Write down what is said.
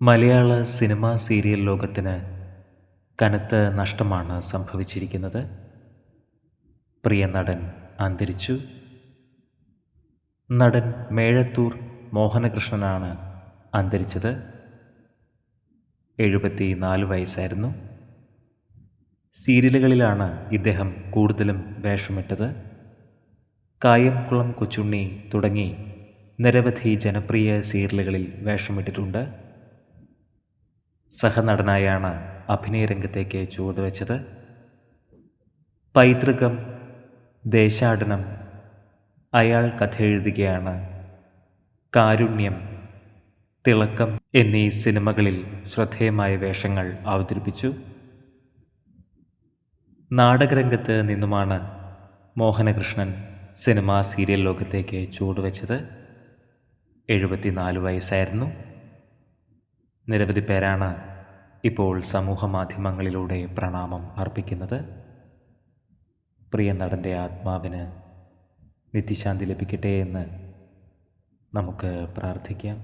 മലയാള cinema serial ലോകത്തിന് കനത്ത നഷ്ടമാണ് സംഭവിച്ചിരിക്കുന്നത്. പ്രിയ നടൻ അന്തരിച്ചു. നടൻ മേഴത്തൂർ മോഹനകൃഷ്ണനാണ് അന്തരിച്ചത്. എഴുപത്തി നാല് വയസ്സായിരുന്നു. സീരിയലുകളിലാണ് ഇദ്ദേഹം കൂടുതലും വേഷമിട്ടത്. കായംകുളം കൊച്ചുണ്ണി തുടങ്ങി നിരവധി ജനപ്രിയ സീരിയലുകളിൽ വേഷമിട്ടിട്ടുണ്ട്. സഹനടനായാണ് അഭിനയ രംഗത്തേക്ക് ചുവടുവെച്ചത്. പൈതൃകം ദേശാടനം അയാൾ കഥ എഴുതുകയാണ് കാരുണ്യം തിളക്കം എന്നീ സിനിമകളിൽ ശ്രദ്ധേയമായ വേഷങ്ങൾ അവതരിപ്പിച്ചു. നാടകരംഗത്ത് നിന്നുമാണ് മോഹനകൃഷ്ണൻ സിനിമാ സീരിയൽ ലോകത്തേക്ക് ചുവടുവെച്ചത്. എഴുപത്തിനാല് വയസ്സായിരുന്നു. നിരവധി പേരാണ് ഇപ്പോൾ സമൂഹ മാധ്യമങ്ങളിലൂടെ പ്രണാമം അർപ്പിക്കുന്നത്. പ്രിയ നടന്റെ ആത്മാവിന് നിത്യശാന്തി ലഭിക്കട്ടെ എന്ന് നമുക്ക് പ്രാർത്ഥിക്കാം.